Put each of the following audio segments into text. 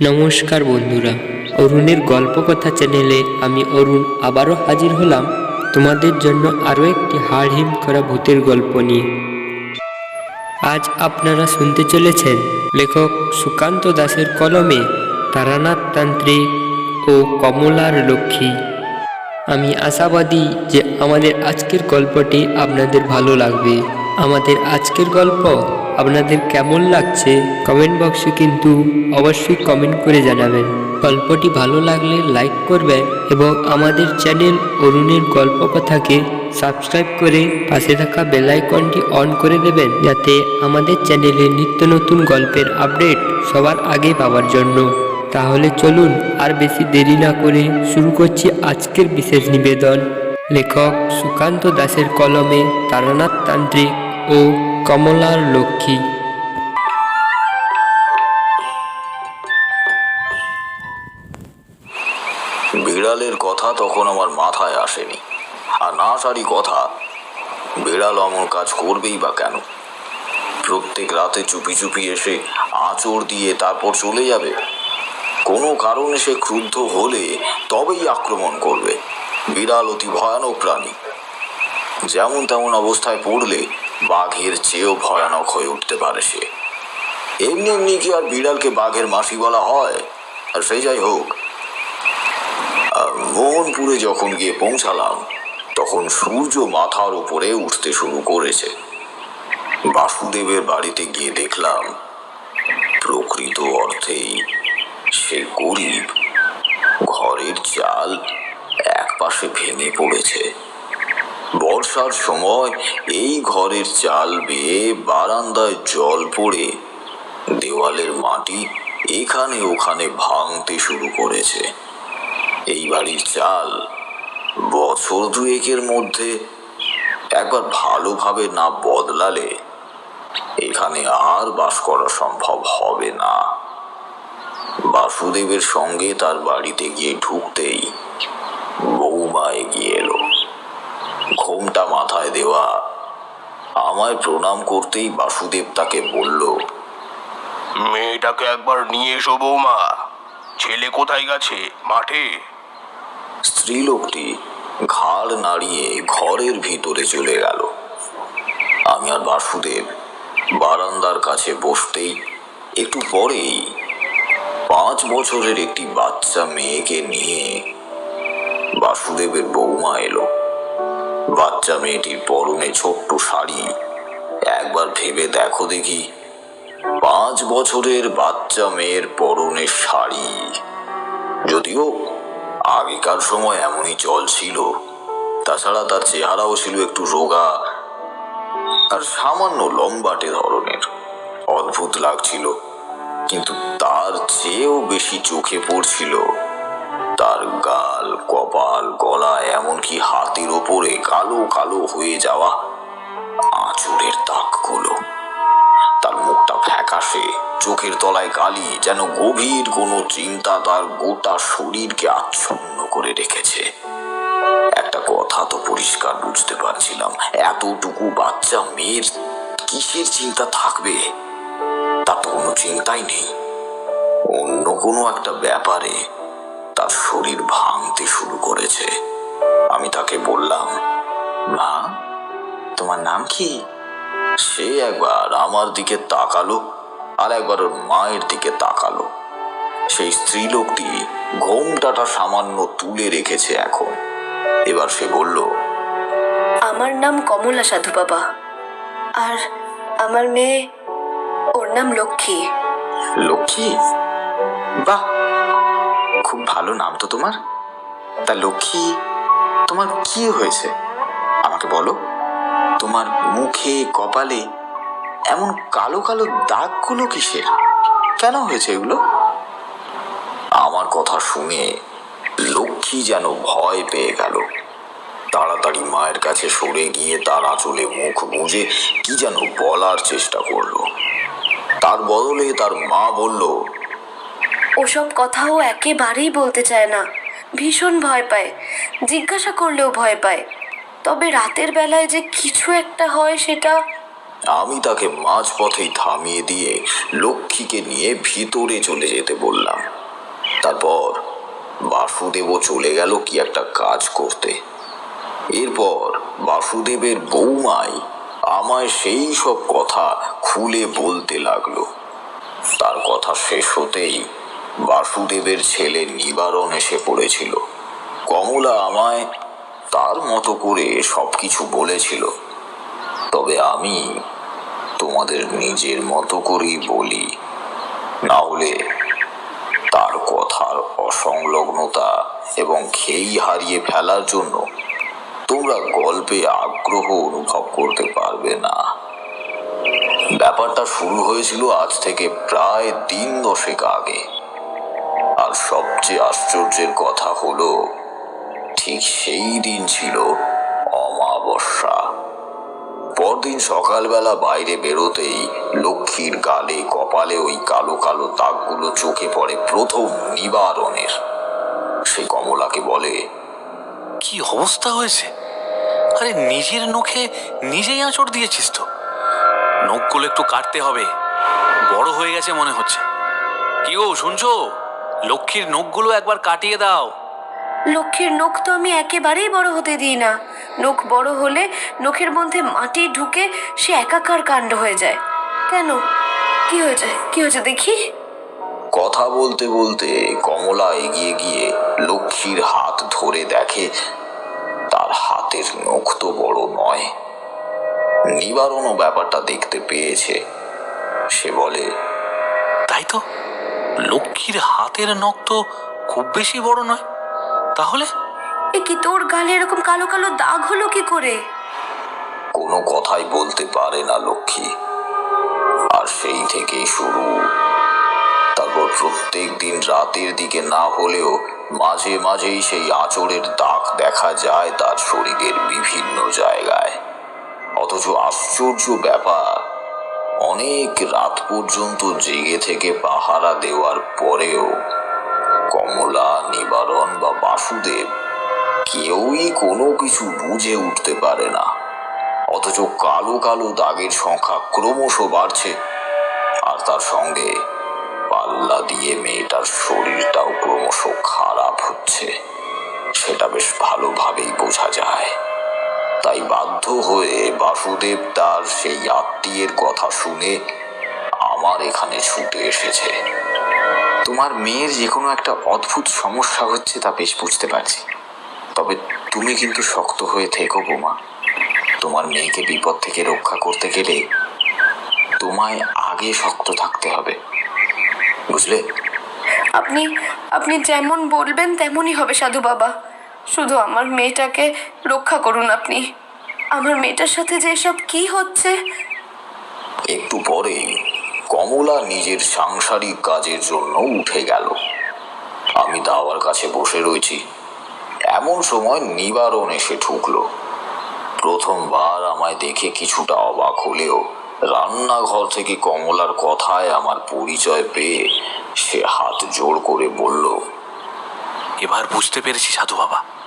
নমস্কার বন্ধুরা, অরুণের গল্প কথা চ্যানেলে আমি অরুণ আবারও হাজির হলাম তোমাদের জন্য আরও একটি হাড় হিম করা ভূতের গল্প নিয়ে। আজ আপনারা শুনতে চলেছেন লেখক সুকান্ত দাসের কলমে তারানাথ তান্ত্রিক ও কমলার লক্ষ্মী। আমি আশাবাদী যে আমাদের আজকের গল্পটি আপনাদের ভালো লাগবে। আমাদের আজকের গল্প আপনাদের কেমন লাগছে কমেন্ট বক্সে কিন্তু অবশ্যই কমেন্ট করে জানাবেন। গল্পটি ভালো লাগলে লাইক করবেন এবং আমাদের চ্যানেল অরুণের গল্প কথাকে সাবস্ক্রাইব করে পাশে থাকা বেল আইকনটি অন করে দেবেন যাতে আমাদের চ্যানেলে নিত্য নতুন গল্পের আপডেট সবার আগে পাওয়ার জন্য। তাহলে চলুন আর বেশি দেরি না করে শুরু করছি আজকের বিশেষ নিবেদন। লেখক সুকান্ত দাসের কলমে তারানাথ তান্ত্রিক ও কমলার লক্ষ্মী। বিড়ালের কথা তখন আমার মাথায় আসেনি। আর না সারি কথা, বিড়াল অমন কাজ করবেই বা কেন? প্রত্যেক রাতে চুপি চুপি এসে আঁচড় দিয়ে তারপর চলে যাবে। কোনো কারণে সে ক্রুদ্ধ হলে তবেই আক্রমণ করবে। বিড়াল অতি ভয়ানক প্রাণী। যেমন তেমন অবস্থায় পড়লে বাঘের চেয়েও ভয়ানক হয়ে উঠতে পারে সে। এমনি এমনি কি আর বিড়ালকে বাঘের মাসি বলা হয়? আর সেই যাই হোক। মোহনপুরে যখন গিয়ে পৌঁছালাম, তখন সূর্য মাথার উপরে উঠতে শুরু করেছে। বাসুদেবের বাড়িতে গিয়ে দেখলাম, প্রকৃত অর্থেই সে গরিব। ঘরের চাল এক পাশে ভেঙে পড়েছে। বর্ষার সময় এই ঘরের চাল বেয়ে বারান্দায় জল পড়ে। দেওয়ালের মাটি এখানে ওখানে ভাঙতে শুরু করেছে। এই বাড়ির চাল বছর দুয়েকের মধ্যে একবার ভালোভাবে না বদলালে এখানে আর বাস করা সম্ভব হবে না। বাসুদেবের সঙ্গে তার বাড়িতে গিয়ে ঢুকতেই বৌমা এগিয়ে এলো ঘোমটা মাথায় দেওয়া। আমায় প্রণাম করতেই বাসুদেব তাকে বলল মেয়েটাকে একবার নিয়ে এসো বৌমা। ছেলে কোথায় গেছে? মাঠে? স্ত্রীলোকটি ঘাড় নাড়িয়ে ঘরের ভিতরে চলে গেল। আমি আর বাসুদেব বারান্দার কাছে বসতেই একটু পরেই পাঁচ বছরের একটি বাচ্চা মেয়েকে নিয়ে বাসুদেবের বৌমা এলো। বাচ্চা মেয়েটির পরনে ছোট্ট শাড়ি। একবার ভেবে দেখো দেখি, পাঁচ বছরের বাচ্চা মেয়ের পরনে শাড়ি। যদিও আগেকার সময় এমনই চল ছিল, তাছাড়া তার চেহারাও ছিল একটু রোগা আর সামান্য লম্বাটে ধরনের। অদ্ভুত লাগছিল, কিন্তু তার চেয়েও বেশি চোখে পড়ছিল তার গাল কপাল, গলা, এমনকি হাতের ওপরে কালো কালো হয়ে যাওয়া আঁচড়ের দাগগুলো। তার মুখটা ফ্যাকাশে, চোখের তলায় কালি, যেন গভীর কোনো চিন্তা তার গোটা শরীরকে আচ্ছন্ন করে রেখেছে। একটা কথা তো পরিষ্কার বুঝতে পারছিলাম, এতটুকু বাচ্চা মেয়ের কিসের চিন্তা থাকবে? তার তো কোনো চিন্তাই নেই। অন্য কোনো একটা ব্যাপারে তার শরীর ভাঙতে শুরু করেছে। আমি তাকে বললাম মা তোমার নাম কি? সে একবার আমার দিকে তাকালো আর একবার ওর মায়ের দিকে তাকালো। সেই স্ত্রীলোকটি ঘোমটাটা সামান্য তুলে রেখেছে এখন। এবার সে বলল আমার নাম কমলা সাধু বাবা আর আমার মেয়ে ওর নাম লক্ষ্মী। লক্ষ্মী? বাহ! খুব ভালো নাম তো তোমার? তা লক্ষ্মী, তোমার কি হয়েছে? আমাকে বলো। তোমার মুখে, কপালে এমন কালো কালো দাগগুলো কিসের? কেন হয়েছে এগুলো? আমার কথা শুনে লক্ষ্মী যেন ভয় পেয়ে গেল। তাড়াতাড়ি মায়ের কাছে সরে গিয়ে তার আঁচলে মুখ গুঁজে কি যেন বলার চেষ্টা করল। তার বদলে তার মা বলল ওসব কথাও একেবারেই বলতে চায় না। ভীষণ ভয় পায়। জিজ্ঞাসা করলেও ভয় পায়। তবে রাতের বেলায় যে কিছু একটা হয় সেটা আমি তাকে মাঝপথেই থামিয়ে দিয়ে লক্ষ্মীকে নিয়ে ভিতরে চলে যেতে বললাম। তারপর বাসুদেবও চলে গেল কি একটা কাজ করতে। এরপর বাসুদেবের বৌমাই আমায় সেই সব কথা খুলে বলতে লাগল। তার কথা শেষ হতেই বাসুদেবের ছেলে নিবারণ এসে পড়েছিল। কমলা আমায় তার মতো করে সব কিছু বলেছিল। তবে আমি তোমাদের নিজের মতো করেই বলি না হলে তার কথার অসংলগ্নতা এবং খেই হারিয়ে ফেলার জন্য তোমরা গল্পে আগ্রহ অনুভব করতে পারবে না। ব্যাপারটা শুরু হয়েছিল আজ থেকে প্রায় দিন দশেক আগে। আর সবচেয়ে আশ্চর্যের কথা হলো, ঠিক সেই দিন ছিল অমাবস্যা। পরদিন সকালবেলা বাইরে বেরোতেই লক্ষ্মীর গালে, কপালে ওই কালো কালো দাগগুলো চোখে পড়ে প্রথম নিবারণের। সে কমলাকে বলে, কি অবস্থা হয়েছে? আরে নিজের নখে নিজেই আঁচড় দিয়েছিস তো। নখগুলো একটু কাটতে হবে, বড় হয়ে গেছে মনে হচ্ছে। কি গো, শুনছো? লক্ষ্মীর নখগুলো একবার কাটিয়ে দাও। লক্ষ্মীর নখ তো আমি একেবারেই বড় হতে দিই না। নখ বড় হলে নখের মধ্যে মাটি ঢুকে সে একাকার কাণ্ড হয়ে যায়। কেন? কি হয়েছে? কি হয়েছে দেখি? কথা বলতে বলতে কমলা এগিয়ে গিয়ে লক্ষ্মীর হাত ধরে দেখে তার হাতের নখ তো বড় নয়। নিবারণও ব্যাপারটা দেখতে পেয়েছে। সে বলে তাই তো? লক্ষ্মীর হাতের নখ তো খুব বেশি বড় নয়। তাহলে? এ কি তোর গালে এরকম কালো কালো দাগ হলো কি করে? কোনো কথাই বলতে পারে না লক্ষ্মী। আর সেই থেকেই শুরু। তারপর প্রত্যেক দিন রাতের দিকে না হলেও মাঝে মাঝেই সেই আঁচড়ের দাগ দেখা যায় তার শরীরের বিভিন্ন জায়গায়। অথচ আশ্চর্য ব্যাপার অনেক রাত পর্যন্ত জেগে থেকে পাহারা দেওয়ার পরেও কমলা, নিবারণ বা বাসুদেব কেউই কোনো কিছু বুঝে উঠতে পারে না। অথচ কালো কালো দাগের সংখ্যা ক্রমশ বাড়ছে আর তার সঙ্গে পাল্লা দিয়ে মেয়েটার শরীরটাও ক্রমশ খারাপ হচ্ছে। সেটা বেশ ভালোভাবেই বোঝা যায়। তাই বাধ্য হয়ে বাসুদেব তার সেই আত্মীয়ের কথা শুনে আমার এখানে ছুটে এসেছে। তোমার মেয়ের যে কোনো একটা অদ্ভুত সমস্যা হচ্ছে তা বেশ বুঝতে পারছি। তবে তুমি কিন্তু শক্ত হয়ে থেকো, বোমা। তোমার মেয়েকে বিপদ থেকে রক্ষা করতে গেলে তোমায় আগে শক্ত থাকতে হবে। বুঝলে? আপনি আপনি যেমন বলবেন তেমনই হবে, সাধু বাবা। শুধু আমার মেয়েটাকে রক্ষা করুন আপনি। আমার মেয়েটার সাথে যে এসব কি হচ্ছে? একটু পরেই কমলা নিজের সাংসারিক কাজের জন্য উঠে গেল। আমি দাওয়ার কাছে বসে রয়েছি। এমন সময় নিবারণ এসে ঢুকলো। প্রথমবার আমায় দেখে কিছুটা অবাক হলেও রান্নাঘর থেকে কমলার কথায় আমার পরিচয় পেয়ে সে হাত জোড় করে বলল এবার বুঝতে পেরেছি সাধু বাবা।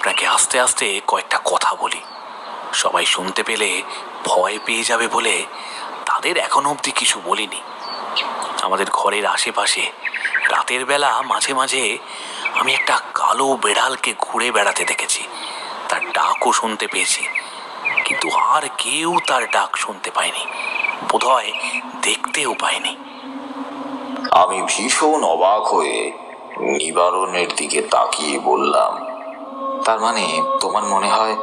আপনাকে আস্তে আস্তে কয়েকটা কথা বলি। সবাই শুনতে পেলে ভয় পেয়ে যাবে বলে তাদের এখন অবধি কিছু বলিনি। আমাদের ঘরের আশেপাশে রাতের বেলা মাঝে মাঝে আমি একটা কালো বেড়ালকে ঘুরে বেড়াতে দেখেছি। তার ডাকও শুনতে পেয়েছি। কিন্তু আর কেউ তার ডাক শুনতে পায়নি। বোধহয় দেখতেও পায়নি। আমি ভীষণ অবাক হয়ে নিবারণের দিকে তাকিয়ে বললাম তার মানে তোমার মনে হয়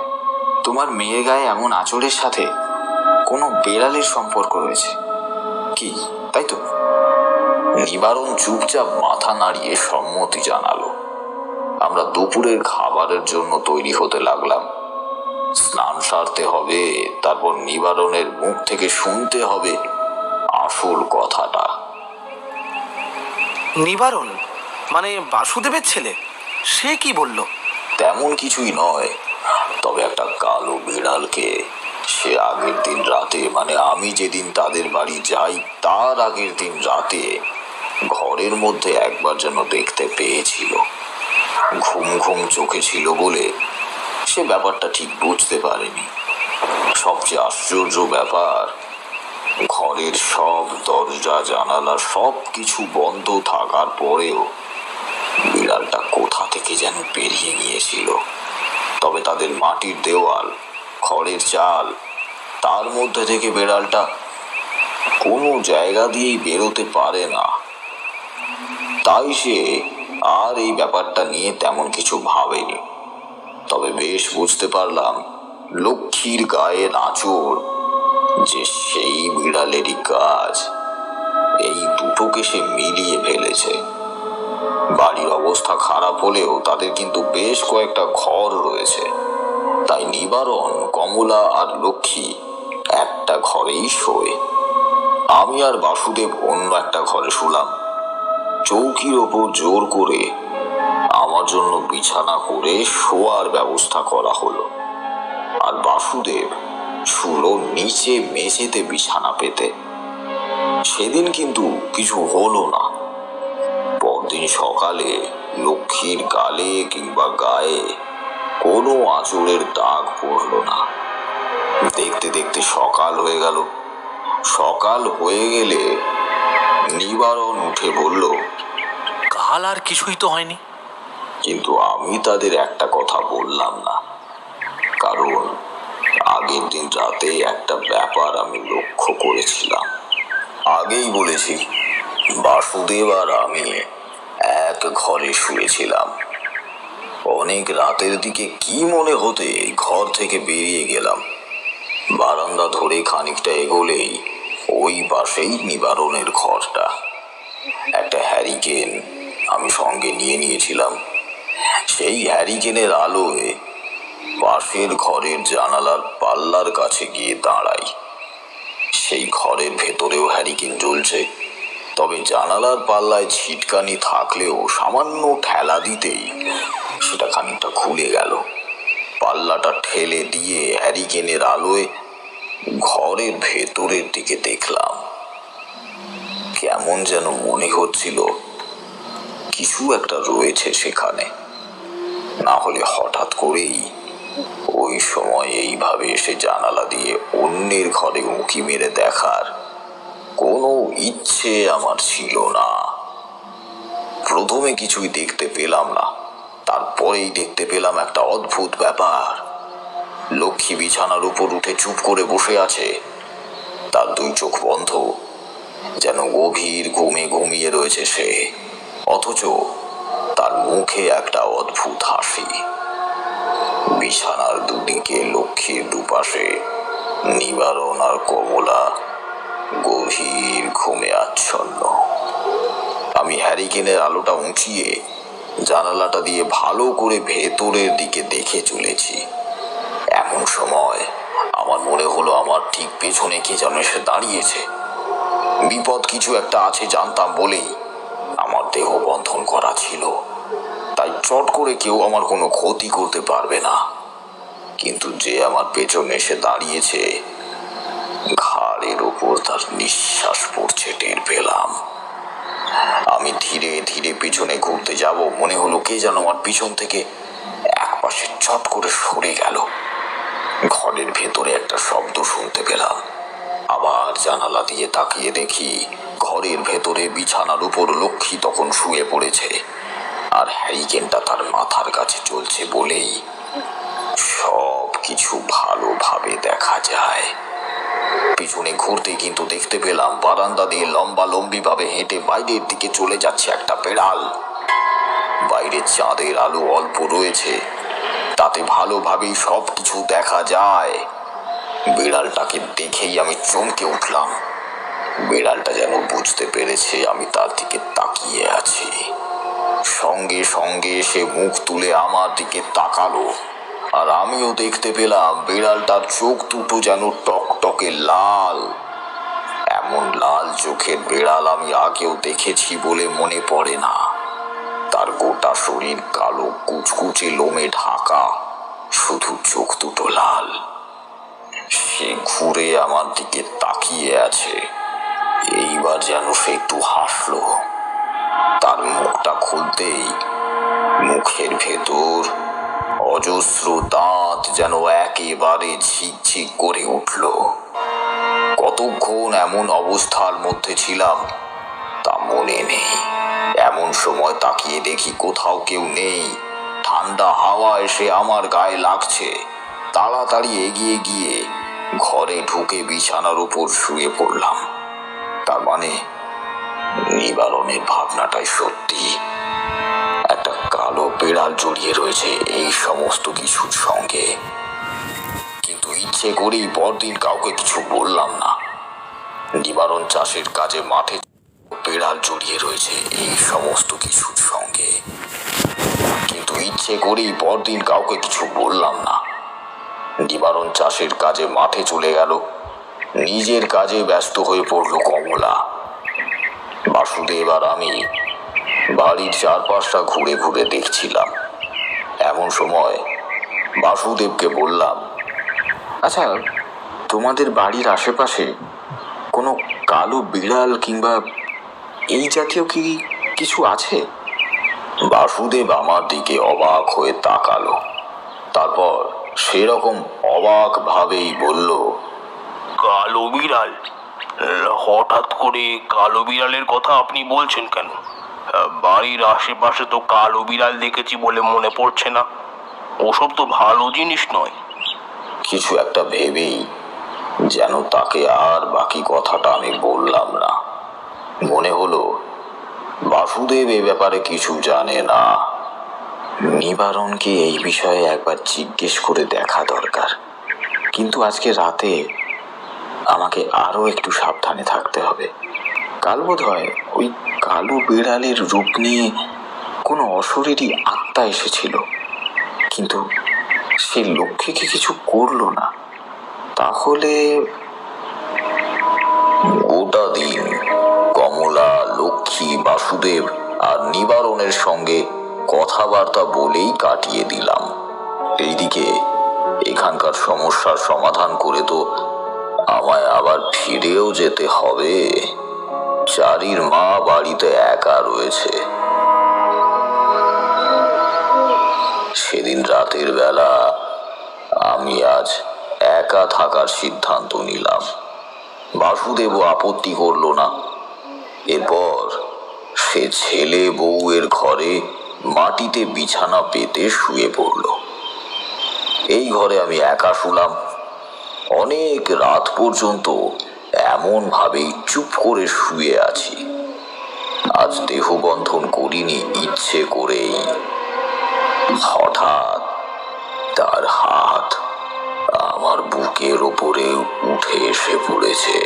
তোমার মেয়ে গায়ে এমন আচরের সাথে কোনো বেড়ালের সম্পর্ক রয়েছে? কি, তাই তো? নিবারণ চুপচাপ মাথা নাড়িয়ে সম্মতি জানালো। আমরা দুপুরের খাবারের জন্য তৈরি হতে লাগলাম। স্নান সারতে হবে, তারপর নিবারণের মুখ থেকে শুনতে হবে আসল কথাটা। নিবারণ? মানে বাসুদেবের ছেলে? সে কি বলল? তেমন কিছুই নয়। তবে একটা কালো বিড়ালকে সে আগের দিন রাতে মানে আমি যেদিন তাদের বাড়ি যাই, তার আগের দিন রাতে ঘরের মধ্যে একবার যেন দেখতে পেয়েছিল। ঘুম ঘুম চোখে ছিল বলে সে ব্যাপারটা ঠিক বুঝতে পারেনি। সবচেয়ে আশ্চর্য ব্যাপার, ঘরের সব দরজা, জানালা সব কিছু বন্ধ থাকার পরেও বিড়ালটা কোথা থেকে যেন বেরিয়ে গিয়েছিল? তবে তাদের মাটির দেওয়াল, খড়ের চাল তার মধ্যে থেকে বিড়ালটা কোনো জায়গা দিয়েই বেরোতে পারে না। তাই সে আর এই ব্যাপারটা নিয়ে তেমন কিছু ভাবেনি। তবে বেশ বুঝতে পারলাম, লক্ষ্মীর গায়ে নাচর যে সেই বিড়ালেরই কাজ, এই দুটোকে সে মিলিয়ে ফেলেছে। বাড়ির অবস্থা খারাপ হলেও তাদের কিন্তু বেশ কয়েকটা ঘর রয়েছে। তাই নিবারণ, কমলা আর লক্ষ্মী একটা ঘরেই শোয়। আমি আর বাসুদেব অন্য একটা ঘরে শুলাম। চৌকির ওপর জোর করে আমার জন্য বিছানা করে শোয়ার ব্যবস্থা করা হলো। আর বাসুদেব শুলো নিচে মেঝেতে বিছানা পেতে। সেদিন কিন্তু কিছু হলো না। পরদিন সকালে লক্ষ্মীর গালে কিংবা গায়ে কোনো আঁচড়ের দাগ পড়ল না। দেখতে দেখতে সকাল হয়ে গেল। সকাল হয়ে গেলে নিবারণ উঠে বলল কাল আর কিছুই তো হয়নি। কিন্তু আমি তাদের একটা কথা বললাম না। কারণ আগের দিন রাতে একটা ব্যাপার আমি লক্ষ্য করেছিলাম। আগেই বলেছি বাসুদেব আর আমি এক ঘরে শুয়েছিলাম। অনেক রাতের দিকে কি মনে হতে ঘর থেকে বেরিয়ে গেলাম। বারান্দা ধরে খানিকটা এগোলেই ওই পাশেই নিবারণের ঘরটা। একটা হ্যারিকেন আমি সঙ্গে নিয়ে নিয়েছিলাম। সেই হ্যারিকেনের আলোয় পাশের ঘরের জানালার পাল্লার কাছে গিয়ে দাঁড়াই। সেই ঘরের ভেতরেও হ্যারিকেন জ্বলছে। তবে জানালার পাল্লায় ছিটকানি থাকলেও সামান্য ঠেলা দিতেই সেটা খানিকটা খুলে গেল। পাল্লাটা ঠেলে দিয়ে হ্যারিকেনের আলোয় ঘরের ভেতরের দিকে দেখলাম। কেমন যেন মনে হচ্ছিল কিছু একটা রয়েছে সেখানে। না হলে হঠাৎ করেই ওই সময় এইভাবে এসে জানালা দিয়ে অন্যের ঘরে উঁকি মেরে দেখার কোনো ইচ্ছে আমার ছিল না। প্রথমে কিছুই দেখতে পেলাম না। তারপরেই দেখতে পেলাম একটা অদ্ভুত ব্যাপার। লক্ষ্মী বিছানার উপর উঠে চুপ করে বসে আছে। তার দুই চোখ বন্ধ। যেন গভীর ঘুমে ঘুমিয়ে রয়েছে সে। অথচ তার মুখে একটা অদ্ভুত হাসি। বিছানার দুদিকে লক্ষ্মীর দুপাশে নিবারণ আর কমলা গভীর ঘুমে আচ্ছন্ন। আমি হ্যারিকেনের আলোটা উঁচিয়ে জানালাটা দিয়ে ভালো করে ভেতরের দিকে দেখে চলেছি। এমন সময় আমার মনে হলো আমার ঠিক পেছনে কে যেন এসে দাঁড়িয়েছে। বিপদ কিছু একটা আছে জানতাম বলেই আমার দেহ বন্ধন করা ছিল। তাই চট করে কেউ আমার কোনো ক্ষতি করতে পারবে না। কিন্তু যে আমার পেছনে এসে দাঁড়িয়েছে ঘাড়ের ওপর তার নিঃশ্বাস পড়ছে, টের পেলাম। আমি ধীরে ধীরে পিছনে ঘুরতে যাব, মনে হলো কে যেন আমার পিছন থেকে এক পাশে চট করে সরে গেল। ঘরের ভেতরে একটা শব্দ শুনতে পেলাম। আবার জানালা দিয়ে তাকিয়ে দেখি, ঘরের ভেতরে বিছানার উপর লক্ষ্মী তখন শুয়ে পড়েছে। আর হ্যারিকেনটা তার মাথার কাছে চলছে বলেই সব কিছু ভালোভাবে দেখা যায়। পিছনে ঘুরতে কিন্তু দেখতে পেলাম বারান্দা দিয়ে লম্বা লম্বি ভাবে হেঁটে বাইরের দিকে চলে যাচ্ছে একটা বেড়াল। বাইরে চাঁদের আলো অল্প রয়েছে। তাতে ভালোভাবেই সব কিছু দেখা যায়। বিড়ালটাকে দেখেই আমি চমকে উঠলাম। বিড়ালটা যেন বুঝতে পেরেছে আমি তার দিকে তাকিয়ে আছি। সঙ্গে সঙ্গে সে মুখ তুলে আমার দিকে তাকালো। আর আমিও দেখতে পেলাম বিড়ালটার চোখ দুটো যেন টকটকে লাল। এমন লাল চোখের বিড়াল আমি আগেও দেখেছি বলে মনে পড়ে না। তার গোটা শরীর কালো, কুচকুচে লোমে ঢাকা, শুধু চোখ দুটো লাল। সে ঘুরে আমার দিকে তাকিয়ে আছে। এইবার যেন সে একটু হাসলো। তার মুখটা খুলতেই মুখের ভেতর অজস্র দাঁত যেন একেবারে ঝিকঝিক করে উঠল। কতক্ষণ এমন অবস্থার মধ্যে ছিলাম, তা মনে নেই। এমন সময় তাকিয়ে দেখি কোথাও কেউ নেই। ঠান্ডা হাওয়া এসে আমার গায়ে লাগছে। তাড়াতাড়ি এগিয়ে গিয়ে ঘরে ঢুকে বিছানার উপর শুয়ে পড়লাম। তার মানে নিবারণের ভাবনাটাই সত্যি। একটা কালো বেড়াল জড়িয়ে রয়েছে এই সমস্ত কিছুর সঙ্গে। কিন্তু ইচ্ছে করেই পরদিন কাউকে কিছু বললাম না। নিবারণ চাষের কাজে মাঠে বেড়াল জড়িয়ে রয়েছে এই সমস্ত কিছুর সঙ্গে। কিন্তু ইচ্ছে করেই পরদিন কাউকে কিছু বললাম না। নিবারণ চাষের কাজে মাঠে চলে গেল। নিজের কাজে ব্যস্ত হয়ে পড়ল কমলা। বাসুদেব আর আমি বাড়ির চারপাশটা ঘুরে ঘুরে দেখছিলাম। এমন সময় বাসুদেবকে বললাম আচ্ছা তোমাদের বাড়ির আশেপাশে কোনো কালো বিড়াল কিংবা এই জাতীয় কি কিছু আছে? বাসুদেব আমার দিকে অবাক হয়ে তাকালো। তারপর সেরকম অবাক ভাবেই বলল কালো বিড়াল? হঠাৎ করে কালো বিড়ালের কথা আপনি বলছেন কেন? বাড়ির আশেপাশে তো কালো বিড়াল দেখেছি বলে মনে পড়ছে না। ওসব তো ভালো জিনিস নয়। কিছু একটা ভেবেই যেন তাকে আর বাকি কথাটা আমি বললাম না। মনে হলো, বাসুদেব এ ব্যাপারে কিছু জানে না। নিবারণকে এই বিষয়ে একবার জিজ্ঞেস করে দেখা দরকার। কিন্তু আজকে রাতে আমাকে আরও একটু সাবধানে থাকতে হবে। কাল বোধ হয় ওই কালো বিড়ালের রূপ নিয়ে কোনো অশরীরই আত্মা এসেছিল। কিন্তু সে লক্ষ্মীকে কিছু করল না। তাহলে গোটা দিন কমলা, লক্ষ্মী, বাসুদেব আর নিবারণের সঙ্গে কথাবার্তা বলেই কাটিয়ে দিলাম। এইদিকে এখানকার সমস্যার সমাধান করে তো আমায় আবার ফিরেও যেতে হবে। চারির মা বাড়িতে একা রয়েছে। সেদিন রাতের বেলা আমি আজ একা থাকার সিদ্ধান্ত নিলাম। বাসুদেব আপত্তি করল না। এরপর সে ছেলে বউয়ের ঘরে মাটিতে বিছানা পেতে শুয়ে পড়ল। এই ঘরে আমি একা শুলাম। অনেক রাত পর্যন্ত এমন ভাবেই চুপ করে শুয়ে আছি। আজ দেহবন্ধন করিনি ইচ্ছে করেই। হঠাৎ বুকের ওপরে উঠে এসে পড়েছে।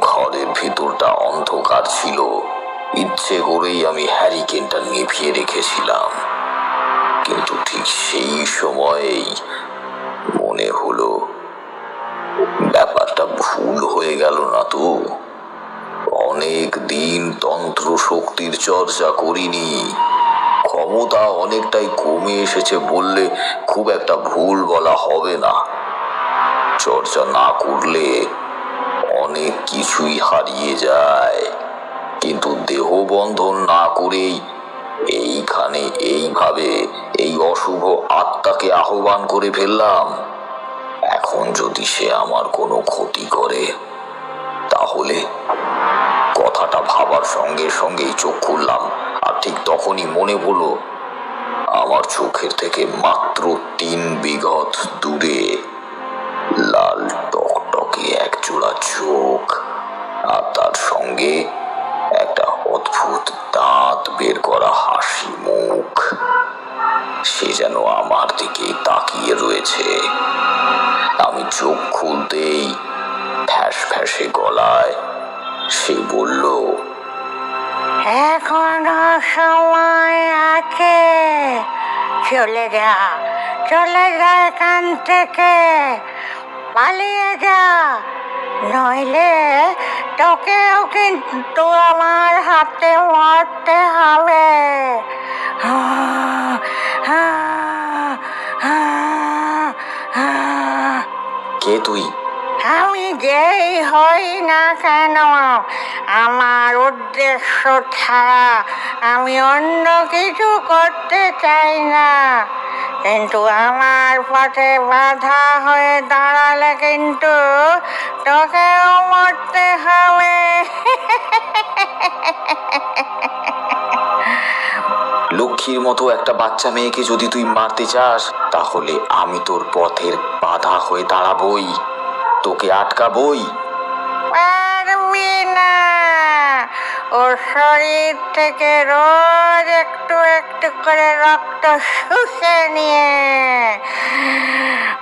ঘরের ভিতরটা অন্ধকার ছিল। ইচ্ছে করেই আমি হ্যারিকেনটা নিভিয়ে রেখেছিলাম। কিন্তু ঠিক সেই সময়েই মনে হলো, ব্যাপারটা ভুল হয়ে গেল না তো? অনেক দিন তন্ত্র শক্তির চর্চা করিনি। ক্ষমতা অনেকটাই কমে এসেছে বললে খুব একটা ভুল বলা হবে না। চর্চা না করলে অনেক কিছুই হারিয়ে যায়। কিন্তু দেহ বন্ধন না করেই এইখানে এইভাবে এই অশুভ আত্মাকে আহ্বান করে ফেললাম। এখন যদি সে আমার কোনো ক্ষতি করে, তাহলে কথাটা ভাবার সঙ্গে সঙ্গেই চোখ খুললাম। আর ঠিক তখনই মনে হলো আমার চোখের থেকে মাত্র তিন বিঘত দূরে লাল টকটকে এক জোড়া চোখ আর তার সঙ্গে একটা অদ্ভুত দাঁত বের করা হাসি মুখ। সে যেন আমার দিকে তাকিয়ে রয়েছে। আমি চোখ খুলতেই ফ্যাস ফ্যাসে গলায় সে বলল, এখনও সময় আছে। চলে যা চলে যা এখান থেকে। পালিয়ে যা। নইলে তোকেও কিন্তু আমার হাতে মরতে হবে। কে তুই? আমি যেই হই না কেন? আমার উদ্দেশ্য ছাড়া আমি অন্য কিছু করতে চাই না। কিন্তু আমার পথে বাধা হয়ে দাঁড়ালে কিন্তু তোকেও মরতে হবে। লক্ষ্মীর মতো একটা বাচ্চা মেয়েকে যদি তুই মারতে চাস, তাহলে আমি তোর পথের বাধা হয়ে দাঁড়াবই। তোকে আটকাবই। ওর শরীর থেকে রোজ একটু একটু করে রক্ত শুষে নিয়ে।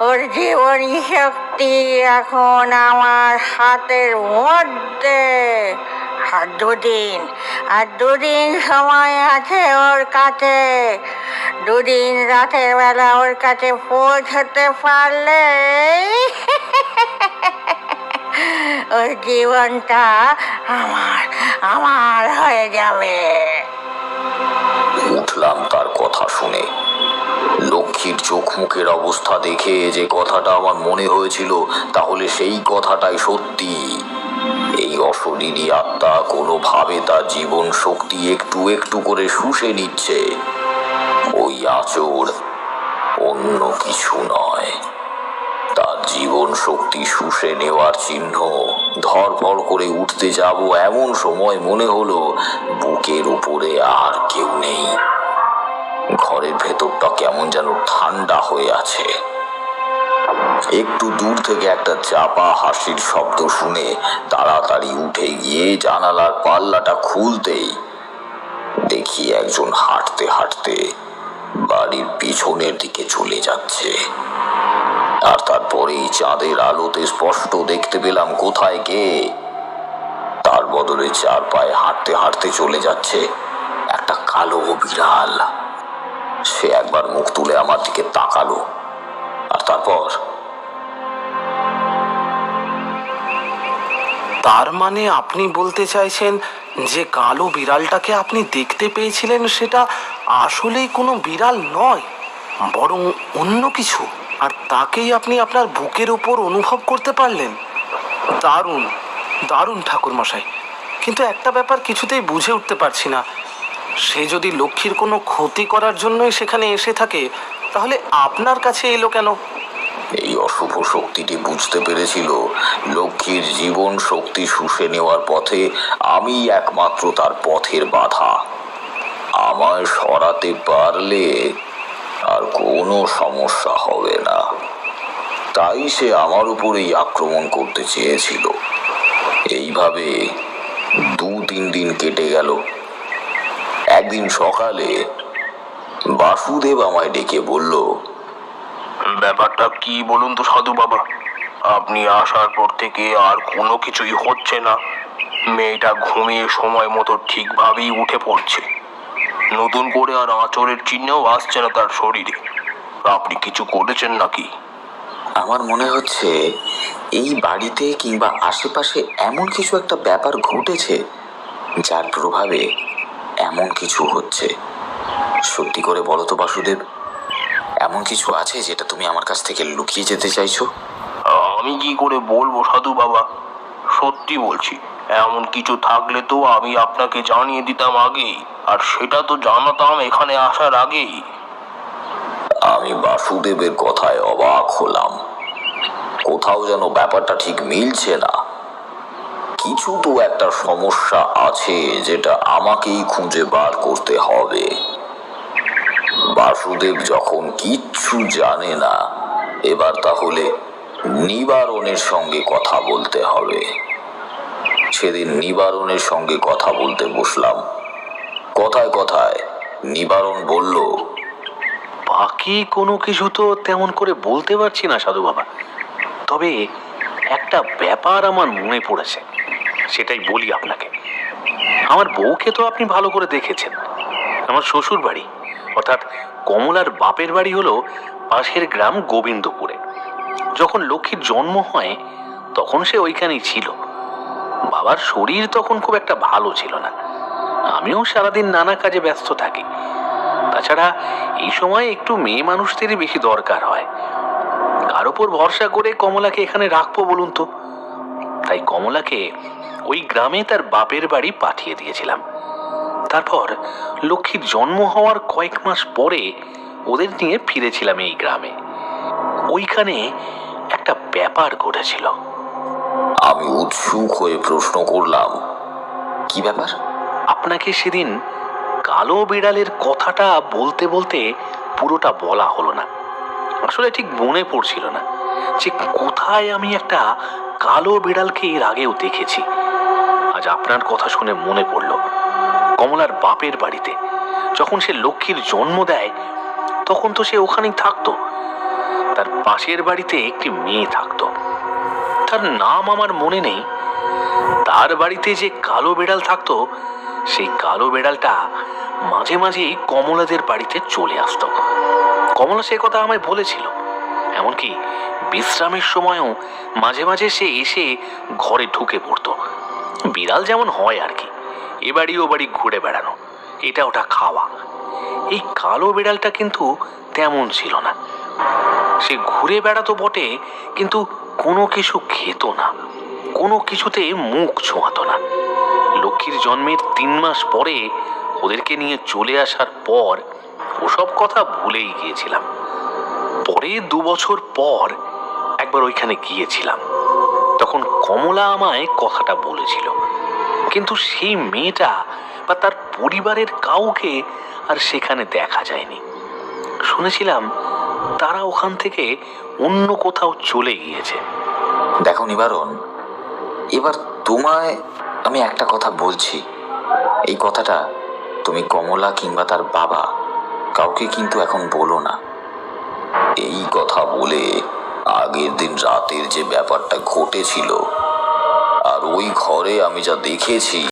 ওর জীবনী শক্তি এখন আমার হাতের মধ্যে। আর দুদিন আর দুদিন সময় আছে ওর কাছে। দুদিন রাতের বেলা ওর কাছে পৌঁছতে পারলে ওর জীবনটা আমার আমার হয়ে যাবে উঠলাম তার কথা শুনে। লক্ষ্মীর চোখ মুখের অবস্থা দেখে যে কথাটা আমার মনে হয়েছিল, তাহলে সেই কথাটাই সত্যি। এই অশরীরী আত্মা কোনোভাবে তার জীবন শক্তি একটু একটু করে শুষে নিচ্ছে। ওই আচর অন্য কিছু নয়। তার জীবন শক্তি শুষে নেওয়ার চিহ্ন। ধরপড় করে উঠতে যাব এমন সময় মনে হলো, বুকের উপরে আর কেউ নেই। ঘরের ভেতরটা কেমন যেন ঠান্ডা হয়ে আছে। একটু দূর থেকে একটা চাপা হাসির শব্দ শুনে তাড়াতাড়ি উঠে গিয়ে জানালার পাল্লাটা খুলতেই দেখি একজন হাঁটতে হাঁটতে বাড়ির পিছনের দিকে চলে যাচ্ছে। আর তারপরেই চাঁদের আলোতে স্পষ্ট দেখতে পেলাম কোথায় কে। তার বদলে চার পায়ে হাঁটতে হাঁটতে চলে যাচ্ছে একটা কালো বিড়াল। সে একবার মুখ তুলে আমার দিকে তাকালো। আর তারপর? তার মানে আপনি বলতে চাইছেন যে কালো বিড়ালটাকে আপনি দেখতে পেয়েছিলেন সেটা আসলেই কোনো বিড়াল নয়, বরং অন্য কিছু? আর তাকেই আপনি আপনার বুকের উপর অনুভব করতে পারলেন? দারুণ দারুণ ঠাকুরমশাই। কিন্তু একটা ব্যাপার কিছুতেই বুঝে উঠতে পারছি না। সে যদি লক্ষ্মীর কোনো ক্ষতি করার জন্যই সেখানে এসে থাকে, তাহলে আপনার কাছে এলো কেন? এই অশুভ শক্তিটি বুঝতে পেরেছিল লক্ষ্মীর জীবন শক্তি শুষে নেওয়ার পথে আমি একমাত্র তার পথের বাধা। আমায় সরাতে পারলে আর কোনো সমস্যা হবে না। তাই সে আমার উপরেই আক্রমণ করতে চেয়েছিল। এইভাবে দু তিন দিন কেটে গেল। একদিন সকালে বাসুদেব আমায় ডেকে বলল, ব্যাপারটা কি বলুন তো সাধু বাবা? আপনি আসার পর থেকে আর কোনো কিছুই হচ্ছে না। মেয়েটা ঘুমিয়ে সময় মতো ঠিকভাবেই উঠে পড়ছে। নতুন করে আর আঁচড়ের চিহ্নও আসছে না তার শরীরে। আপনি কিছু করেছেন নাকি? আমার মনে হচ্ছে এই বাড়িতে কিংবা আশেপাশে এমন কিছু একটা ব্যাপার ঘটেছে যার প্রভাবে এমন কিছু হচ্ছে। সত্যি করে বলো তো বাসুদেব এমন কিছু আছে যেটা তুমি আমার কাছ থেকে লুকিয়ে যেতে চাইছো? আমি কি করে বলব সাধু বাবা? সত্যি বলছি এমন কিছু থাকলে তো আমি আপনাকে জানিয়ে দিতাম আগেই। আর সেটা তো জানাতাম এখানে আসার আগেই। আমি বাসুদেবের কথায় অবাক হলাম। কোথাও যেন ব্যাপারটা ঠিক মিলছে না। কিছু তো একটা সমস্যা আছে যেটা আমাকেই খুঁজে বার করতে হবে। বাসুদেব যখন কিচ্ছু জানে না, এবার তাহলে নিবারণের সঙ্গে কথা বলতে হবে। সেদিন নিবারণের সঙ্গে কথা বলতে বসলাম। কথায় কথায় নিবারণ বলল, বাকি কোনো কিছু তো তেমন করে বলতে পারছি না সাধু বাবা। তবে একটা ব্যাপার আমার মনে পড়েছে, সেটাই বলি আপনাকে। আমার বউকে তো আপনি ভালো করে দেখেছেন। আমার শ্বশুর বাড়ি, অর্থাৎ কমলার বাপের বাড়ি হলো পাশের গ্রাম গোবিন্দপুরে। যখন লক্ষ্মীর জন্ম হয়, তখন সে ওইখানেই ছিল। বাবার শরীর তখন খুব একটা ভালো ছিল না। আমিও সারাদিন নানা কাজে ব্যস্ত থাকি। তাছাড়া এই সময় একটু মেয়ে মানুষদেরই বেশি দরকার হয়। কার ওপর ভরসা করে কমলাকে এখানে রাখব বলুন তো? তাই কমলাকে ওই গ্রামে তার বাপের বাড়ি পাঠিয়ে দিয়েছিলাম। তারপর লক্ষ্মীর জন্ম হওয়ার কয়েক মাস পরে ওদের নিয়ে ফিরেছিলাম এই গ্রামে। ওইখানে একটা ব্যাপার ঘটেছিল। আমি উৎসুক হয়ে প্রশ্ন করলাম, কি ব্যাপার? আপনাকে সেদিন কালো বিড়ালের কথাটা বলতে বলতে পুরোটা বলা হলো না। আসলে ঠিক মনে পড়ছিল না যে কোথায় আমি একটা কালো বিড়ালকে এর আগেও দেখেছি। আজ আপনার কথা শুনে মনে পড়ল কমলার বাপের বাড়িতে। যখন সে লক্ষ্মীর জন্ম দেয়, তখন তো সে ওখানেই থাকতো। তার পাশের বাড়িতে একটি মেয়ে থাকতো। তার নাম আমার মনে নেই। তার বাড়িতে যে কালো বিড়াল থাকতো সেই কালো বেড়ালটা মাঝে মাঝেই কমলাদের বাড়িতে চলে আসতো। কমলা সে কথা আমায় বলেছিল, এমনকি বিশ্রামের সময়ও মাঝে মাঝে সে এসে ঘরে ঢুকে পড়তো। বিড়াল যেমন হয় আর কি এ বাড়ি ও বাড়ি ঘুরে বেড়ানো, এটা ওটা খাওয়া। এই কালো বিড়ালটা কিন্তু তেমন ছিল না। সে ঘুরে বেড়াতো বটে, কিন্তু কোনো কিছু খেত না, কোনো কিছুতে মুখ ছোঁয়াতো না। লক্ষ্মীর জন্মের তিন মাস পরে ওদেরকে নিয়ে চলে আসার পর ওসব কথা ভুলেই গিয়েছিলাম। পরে দু বছর পর একবার ওইখানে গিয়েছিলাম। তখন কমলা আমায় কথাটা বলেছিল। কিন্তু সেই মেয়েটা বা তার পরিবারের কাউকে আর সেখানে দেখা যায়নি। শুনেছিলাম তারা ওখান থেকে অন্য কোথাও চলে গিয়েছে। দেখো নিবারণ, এবার তোমায় আমি একটা কথা বলছি। এই কথাটা তুমি কমলা কিংবা তার বাবা কাউকে কিন্তু এখন বলো না। এই কথা বলে আগের দিন রাতের যে ব্যাপারটা ঘটেছিল, আর ওই ঘরে আমি যা দেখেছি